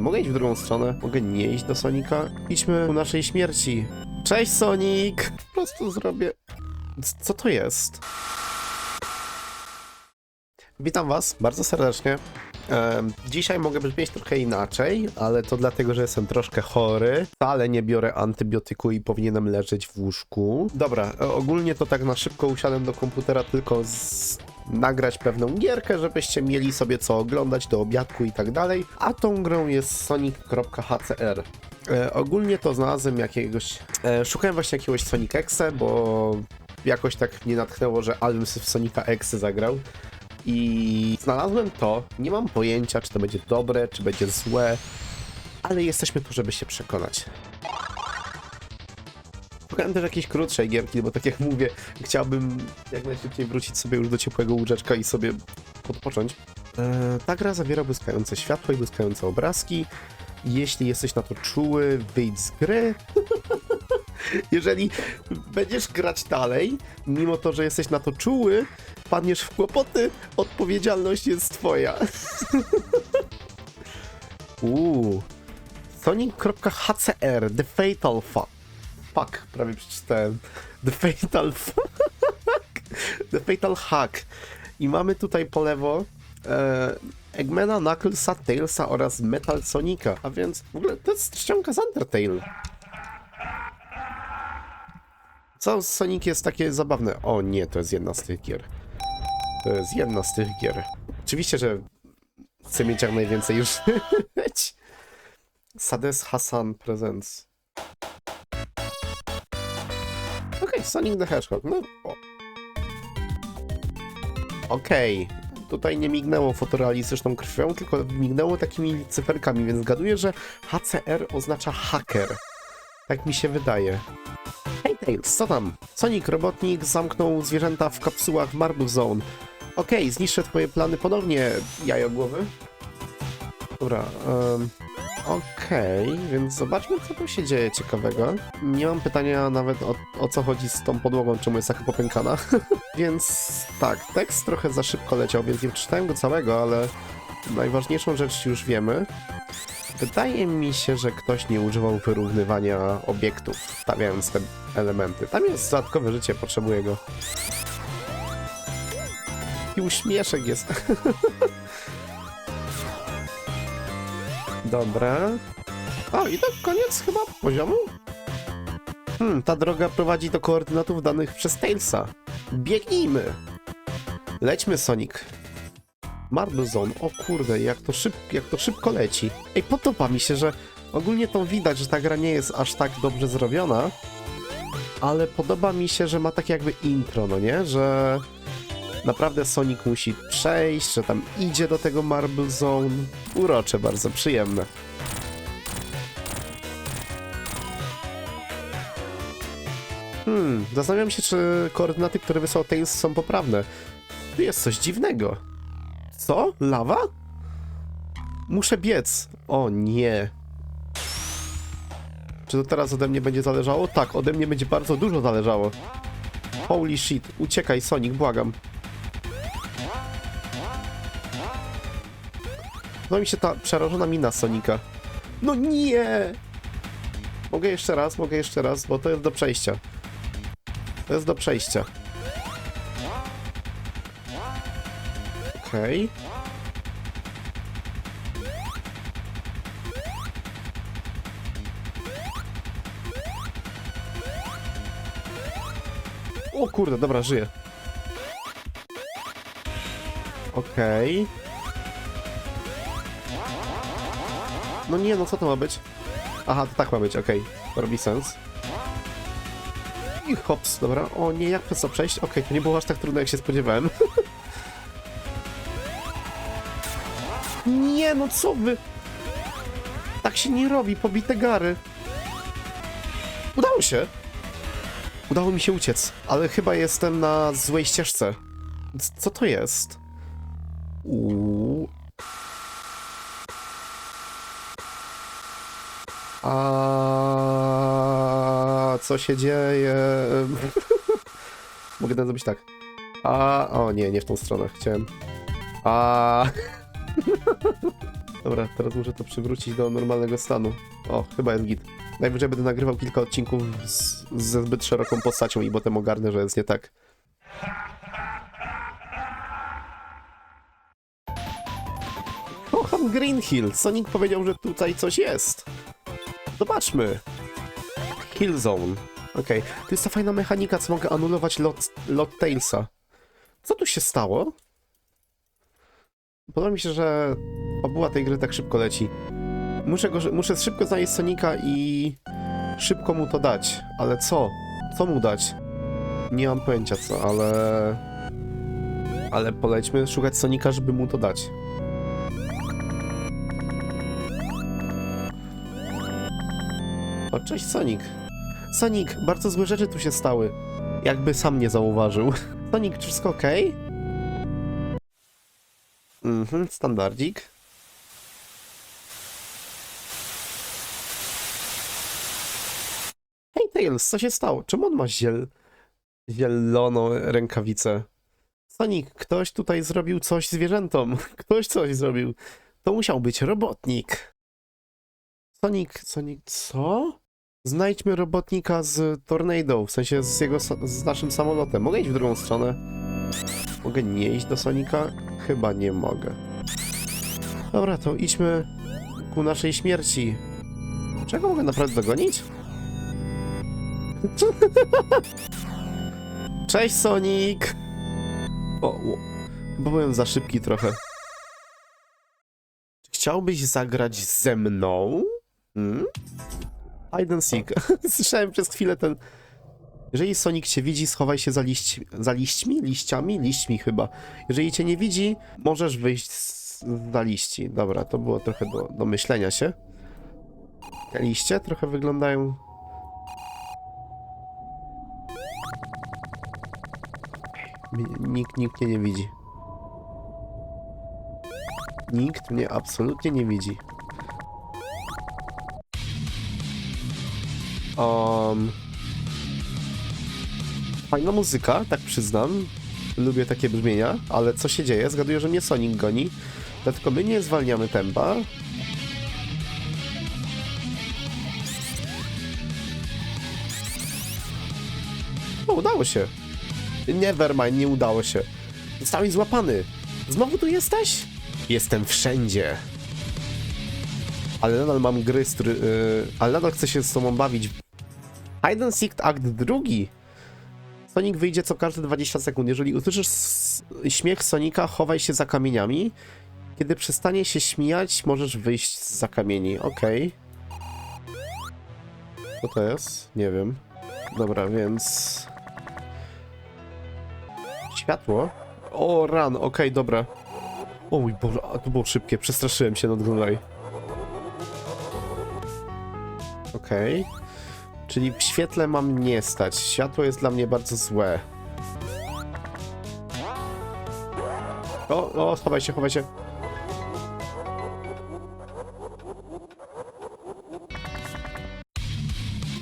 Mogę iść w drugą stronę, mogę nie iść do Sonika. Idźmy ku naszej śmierci. Cześć Sonic! Po prostu zrobię... Co to jest? Witam was bardzo serdecznie. Dzisiaj mogę brzmieć trochę inaczej, ale to dlatego, że jestem troszkę chory. Wcale nie biorę antybiotyku i powinienem leżeć w łóżku. Dobra, e, ogólnie to tak na szybko usiadłem do komputera tylko z... nagrać pewną gierkę, żebyście mieli sobie co oglądać do obiadku i tak dalej. A tą grą jest sonic.hcr. E, ogólnie to znalazłem jakiegoś... E, szukałem właśnie jakiegoś Sonic Exe, bo jakoś tak mnie natchnęło, że Alvin w Sonica Exe zagrał. I znalazłem to. Nie mam pojęcia, czy to będzie dobre, czy będzie złe, ale jesteśmy tu, żeby się przekonać. Szukałem też jakiejś krótszej gierki, bo tak jak mówię, chciałbym jak najszybciej wrócić sobie już do ciepłego łóżeczka i sobie odpocząć. E, ta gra zawiera błyskające światło i błyskające obrazki. Jeśli jesteś na to czuły, wyjdź z gry. Jeżeli będziesz grać dalej, mimo to, że jesteś na to czuły, padniesz w kłopoty, odpowiedzialność jest twoja. Uuu. Sonic.hcr The Fatal Fuck. Fuck, prawie przeczytałem. The Fatal Fuck. The Fatal Hack. I mamy tutaj po lewo e, Eggmana, Knucklesa, Tailsa oraz Metal Sonika. A więc w ogóle to jest ściąga z Undertale. Co Sonic jest takie zabawne? O nie, to jest jedna z tych gier. To jest jedna z tych gier. Oczywiście, że chcę mieć jak najwięcej już. Sades Hassan Presents. Okej, Sonic the Hedgehog. No. Okej. Tutaj nie mignęło fotorealistyczną krwią, tylko mignęło takimi cyferkami, więc zgaduję, że HCR oznacza hacker. Tak mi się wydaje. Hej Tails, co tam? Sonic, robotnik, zamknął zwierzęta w kapsułach Marble Zone. Okej, zniszczę twoje plany ponownie, jajogłowy. Dobra, um, okej, więc zobaczmy, co tu się dzieje ciekawego. Nie mam pytania nawet o, o co chodzi z tą podłogą, czemu jest taka popękana. więc tak, tekst trochę za szybko leciał, więc nie przeczytałem go całego, ale najważniejszą rzecz już wiemy. Wydaje mi się, że ktoś nie używał wyrównywania obiektów, stawiając te elementy. Tam jest dodatkowe życie, potrzebuję go. I uśmieszek jest. Dobra. O, i to koniec chyba poziomu? Hmm, ta droga prowadzi do koordynatów danych przez Tailsa. Biegnijmy! Lećmy, Sonic. Marble Zone, o kurde, jak to, szyb, jak to szybko leci. Ej, podoba mi się, że ogólnie to widać, że ta gra nie jest aż tak dobrze zrobiona, ale podoba mi się, że ma takie jakby intro, no nie? Że naprawdę Sonic musi przejść, że tam idzie do tego Marble Zone. Urocze, bardzo przyjemne. Hmm, zastanawiam się, czy koordynaty, które wysłał Tails są poprawne. Tu jest coś dziwnego. Co? Lawa? Muszę biec. O nie. Czy to teraz ode mnie będzie zależało? Tak, ode mnie będzie bardzo dużo zależało. Holy shit. Uciekaj, Sonic, błagam. No mi się ta przerażona mina Sonika. No nie! Mogę jeszcze raz, mogę jeszcze raz, bo to jest do przejścia. To jest do przejścia. Okej. O kurde, dobra, żyję. Okej. No nie, no co to ma być? Aha, to tak ma być, okej. Robi sens. I hops, dobra. O nie, jak przez to przejść? Okej, to nie było aż tak trudno, jak się spodziewałem. nie, no co wy? Tak się nie robi, pobite gary. Udało się. Udało mi się uciec, ale chyba jestem na złej ścieżce. Co to jest? Uuu. A co się dzieje? Mogę ten zrobić tak. A o nie, nie w tą stronę chciałem. A Dobra, teraz muszę to przywrócić do normalnego stanu. O, chyba jest git. Najwyżej będę nagrywał kilka odcinków z, ze zbyt szeroką postacią i potem ogarnę, że jest nie tak. Kocham Green Hill. Sonic powiedział, że tutaj coś jest. Zobaczmy. Hill Zone. Okej, to jest ta fajna mechanika, co mogę anulować lot, lot Tailsa. Co tu się stało? Podoba mi się, że fabuła tej gry tak szybko leci. Muszę, go, muszę szybko znaleźć Sonika i szybko mu to dać. Ale co? Co mu dać? Nie mam pojęcia co, ale... Ale polećmy szukać Sonika, żeby mu to dać. O, cześć Sonic. Sonic, bardzo złe rzeczy tu się stały. Jakby sam nie zauważył. Sonic, czy wszystko ok? Mhm, standardzik. Hej Tails, co się stało? Czemu on ma ziel... zieloną rękawicę? Sonic, ktoś tutaj zrobił coś zwierzętom. Ktoś coś zrobił. To musiał być robotnik. Sonic, Sonic, co? Znajdźmy robotnika z Tornado, w sensie z jego, z naszym samolotem. Mogę iść w drugą stronę? Mogę nie iść do Sonika? Chyba nie mogę. Dobra, to idźmy ku naszej śmierci. Czego mogę naprawdę dogonić? Cześć Sonic! O, o, chyba byłem za szybki trochę. Chciałbyś zagrać ze mną? Hmm? Hide and seek. Słyszałem przez chwilę ten... Jeżeli Sonic cię widzi, schowaj się za, liść... za liśćmi? Liściami? Liśćmi chyba. Jeżeli cię nie widzi, możesz wyjść z... za liści. Dobra, to było trochę do, do myślenia się. Te liście trochę wyglądają... Nikt, nikt mnie nie widzi. Nikt mnie absolutnie nie widzi. Um, fajna muzyka, tak przyznam. Lubię takie brzmienia, ale co się dzieje? Zgaduję, że mnie Sonic goni. Dlatego my nie zwalniamy tempa. O, udało się. Nevermind, nie udało się. Zostałeś złapany. Znowu tu jesteś? Jestem wszędzie. Ale nadal mam gry, yy, ale nadal chcę się z tobą bawić. Hide and Seek akt drugi. Sonic wyjdzie co każde 20 sekund. Jeżeli usłyszysz śmiech Sonika, chowaj się za kamieniami. Kiedy przestanie się śmiać, możesz wyjść za kamieni. Okej. Co to jest? Nie wiem. Dobra, więc... Światło? O, ran, okej, dobra. O mój Boże, a to było szybkie, przestraszyłem się nad Grunlej. Okej. Czyli w świetle mam nie stać. Światło jest dla mnie bardzo złe. O, o, chowaj się, chowaj się.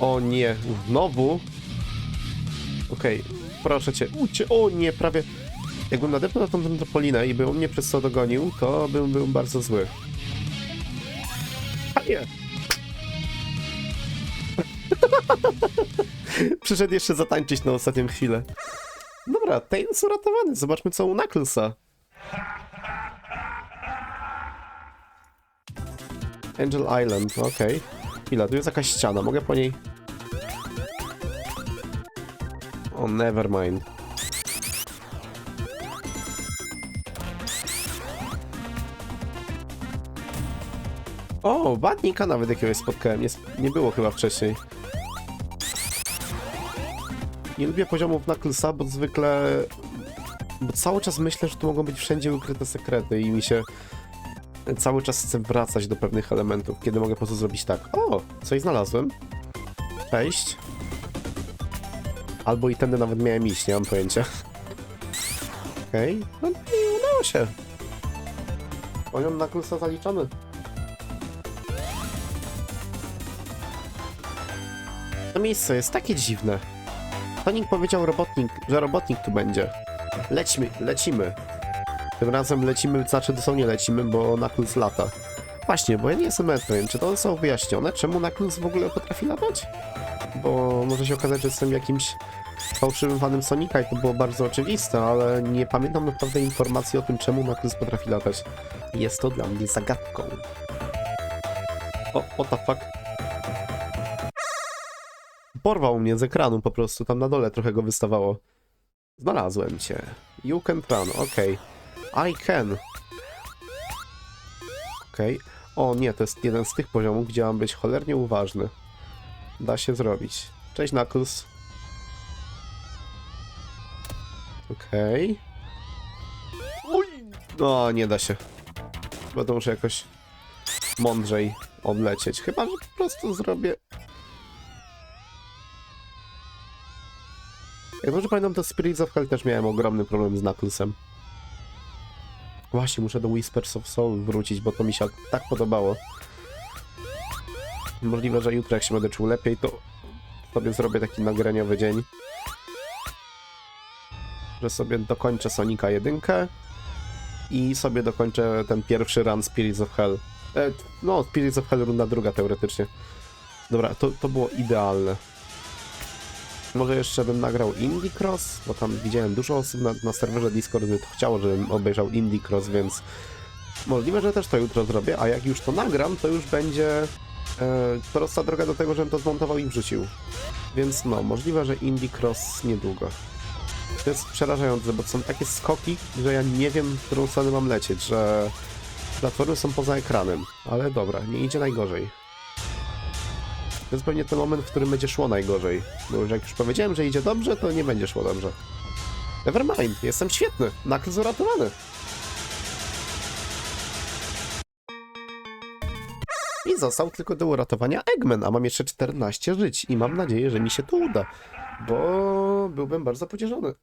O nie, znowu? Okej, proszę cię, ucie, o nie, prawie... Jakbym nadepnął na tą trampolinę i by on mnie przez to dogonił, to bym był bardzo zły. A nie! Przyszedł jeszcze zatańczyć na ostatnią chwilę. Dobra, Tails uratowany. Zobaczmy co u Knucklesa. Angel Island, okej. Chwila, tu jest jakaś ściana, mogę po niej... O, nevermind. O, badnika nawet jakiegoś spotkałem, nie, nie było chyba wcześniej. Nie lubię poziomów Knucklesa, bo zwykle... Bo cały czas myślę, że tu mogą być wszędzie ukryte sekrety i mi się cały czas chcę wracać do pewnych elementów, kiedy mogę po prostu zrobić tak. O, coś znalazłem. Cześć. Albo i tędy nawet miałem iść, nie mam pojęcia. Okej, no i udało się. Poziom Knucklesa zaliczony. To miejsce jest takie dziwne. Sonic powiedział robotnik, że robotnik tu będzie. Lećmy, lecimy. Tym razem lecimy, znaczy dosłownie lecimy, bo Knuckles lata. Właśnie, bo ja nie jestem pewien, czy to zostało wyjaśnione, czemu Knuckles w ogóle potrafi latać? Bo może się okazać, że jestem jakimś fałszywym fanem Sonika i to było bardzo oczywiste, ale nie pamiętam naprawdę informacji o tym, czemu Knuckles potrafi latać. Jest to dla mnie zagadką. O, what the fuck? Porwał mnie z ekranu po prostu, tam na dole trochę go wystawało. Znalazłem cię. You can run, okej. I can. Okej. O nie, to jest jeden z tych poziomów, gdzie mam być cholernie uważny. Da się zrobić. Cześć Knuckles. Okej. Oj! No, nie da się. Chyba to muszę jakoś mądrzej odlecieć. Chyba, że po prostu zrobię... Jak dobrze pamiętam, to Spirits of Hell też miałem ogromny problem z Knucklesem. Właśnie, muszę do Whispers of Soul wrócić, bo to mi się tak podobało. Możliwe, że jutro jak się będę czuł lepiej, to sobie zrobię taki nagraniowy dzień. Że sobie dokończę Sonika 1 i sobie dokończę ten pierwszy run Spirits of Hell. E, no, Spirits of Hell runda druga teoretycznie. Dobra, to, to było idealne. Może jeszcze bym nagrał Indie Cross, bo tam widziałem dużo osób na, na serwerze Discord, to chciało, żebym obejrzał Indie Cross, więc możliwe, że też to jutro zrobię, a jak już to nagram, to już będzie e, prosta droga do tego, żebym to zmontował i wrzucił. Więc no, możliwe, że Indie Cross niedługo. To jest przerażające, bo są takie skoki, że ja nie wiem, w którą stronę mam lecieć, że platformy są poza ekranem. Ale dobra, nie idzie najgorzej. To jest pewnie ten moment, w którym będzie szło najgorzej. Bo już jak już powiedziałem, że idzie dobrze, to nie będzie szło dobrze. Nevermind, jestem świetny. Knuckles uratowany. I został tylko do uratowania Eggman, a mam jeszcze 14 żyć i mam nadzieję, że mi się to uda, bo byłbym bardzo pocieszony.